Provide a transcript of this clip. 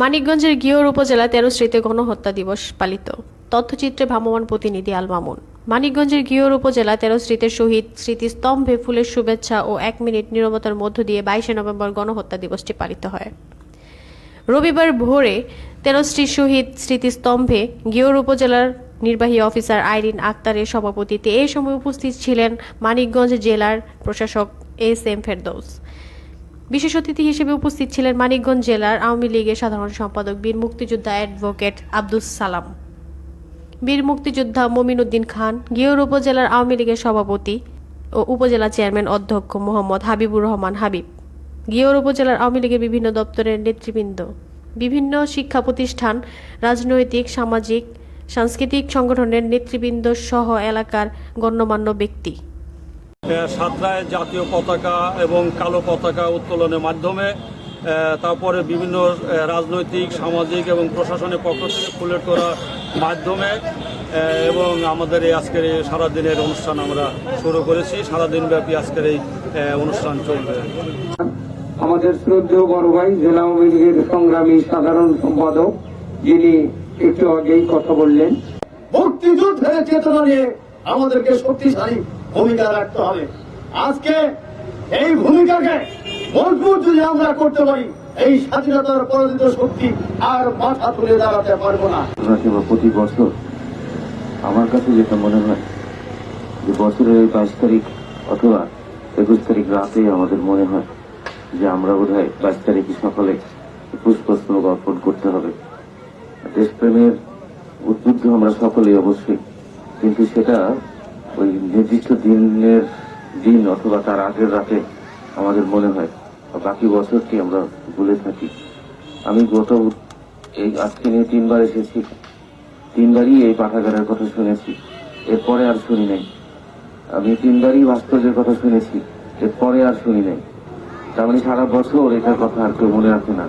মানিকগঞ্জের গিয়র উপজেলা তেরো স্মৃতি গণহত্যা দিবস পালিত। তথ্যচিত্রে ভ্রাম্যমান প্রতিনিধি আল মামুন। মানিকগঞ্জের গিয়র উপজেলা তেরো স্মৃতির শহীদ স্মৃতিস্তম্ভে ফুলের শুভেচ্ছা ও এক মিনিট নীরবতার মধ্য দিয়ে বাইশে নভেম্বর গণহত্যা দিবসটি পালিত হয়। রবিবার ভোরে তেরো শ্রী শহীদ স্মৃতিস্তম্ভে গিয়র উপজেলার নির্বাহী অফিসার আইরিন আক্তারের সভাপতিত্বে এ সময় উপস্থিত ছিলেন মানিকগঞ্জ জেলার প্রশাসক এস এম ফেরদৌস। বিশেষ অতিথি হিসেবে উপস্থিত ছিলেন মানিকগঞ্জ জেলার আওয়ামী লীগের সাধারণ সম্পাদক বীর মুক্তিযোদ্ধা অ্যাডভোকেট আব্দুস সালাম। বীর মুক্তিযোদ্ধা মমিন উদ্দিন খান গিয়র উপজেলার আওয়ামী লীগের সভাপতি ও উপজেলা চেয়ারম্যান অধ্যক্ষ মোহাম্মদ হাবিবুর রহমান হাবিব। গিয়র উপজেলার আওয়ামী লীগের বিভিন্ন দপ্তরের নেতৃবৃন্দ। বিভিন্ন শিক্ষা প্রতিষ্ঠান, রাজনৈতিক, সামাজিক, সাংস্কৃতিক সংগঠনের নেতৃবৃন্দ সহ এলাকার গণ্যমান্য ব্যক্তি। সাতরায় জাতীয় পতাকা এবং কালো পতাকা উত্তোলনের মাধ্যমে তারপরে বিভিন্ন রাজনৈতিক সামাজিক এবং প্রশাসনের পক্ষ থেকে ফুলের তোলার মাধ্যমে এবং আমাদের এই আজকের এই সারাদিনের অনুষ্ঠান আমরা শুরু করেছি। সারাদিন ব্যাপী আজকের এই অনুষ্ঠান চলবে। আমাদের শ্রদ্ধেয় বড় ভাই জেলা আওয়ামী লীগের সংগ্রামী সাধারণ সম্পাদক যিনি একটু আগেই কথা বললেন। মুক্তিযুদ্ধের চেতনা নিয়ে আমাদেরকে শক্তিশালী ভূমিকা রাখতে হবে। আজকে এই ভূমিকাকে মজবুত যদি আমরা করতে পারি, এই স্বাধীনতার পরাজিত শক্তি আর মাথা তুলে দাঁড়াতে পারব না। প্রতি বছর আমার কাছে যেটা মনে হয়, যে বছরের এই বাইশ তারিখ অথবা একুশ তারিখ রাতে আমাদের মনে হয় যে আমরা বোধ হয় বাইশ তারিখে সকালে পুষ্পস্তবক অর্পণ করতে হবে। দেশপ্রেমের উদ্বুদ্ধ আমরা সকলেই অবশ্যই, কিন্তু সেটা ওই নির্দিষ্ট দিনের দিন অথবা তার আগের রাতে আমাদের মনে হয় বাকি বছরটি আমরা ভুলে থাকি। আমি গত এই আজকে নিয়ে তিনবার এসেছি। তিনবারই এই পাঠাগারের কথা শুনেছি। এরপরে আর শুনি নাই। আমি তিনবারই ভাস্কর্যের কথা শুনেছি। এরপরে আর শুনি নাই। তার মানে সারা বছর এটার কথা আর কেউ মনে রাখে না।